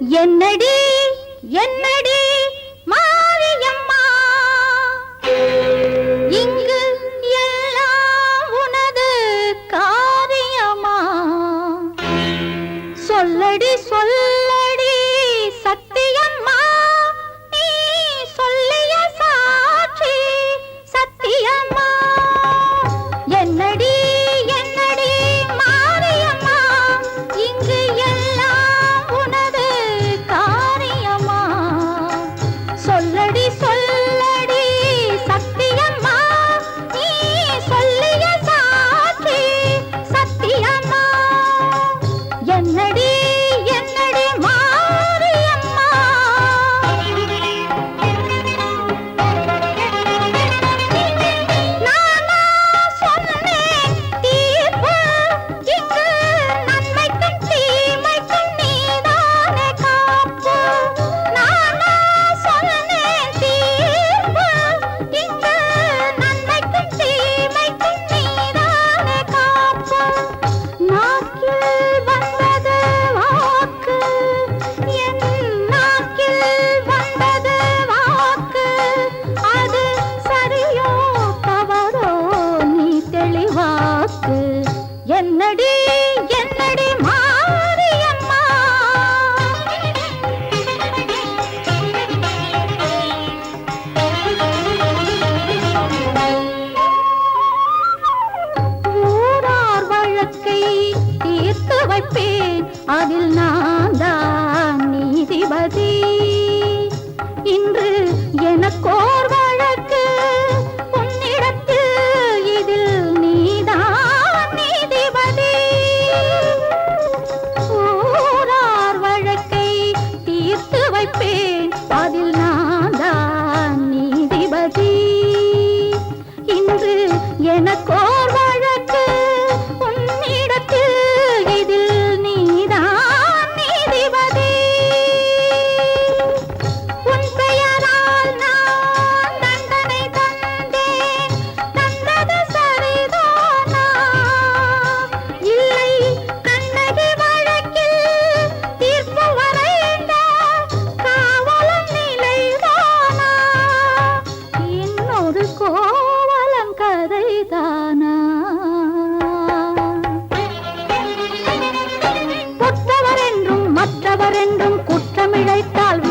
என்னடி என்னடி மாரியம்மா? இங்கு எல்லாம் உனது காரியமா? சொல்லடி சொல்ல عادل Salve.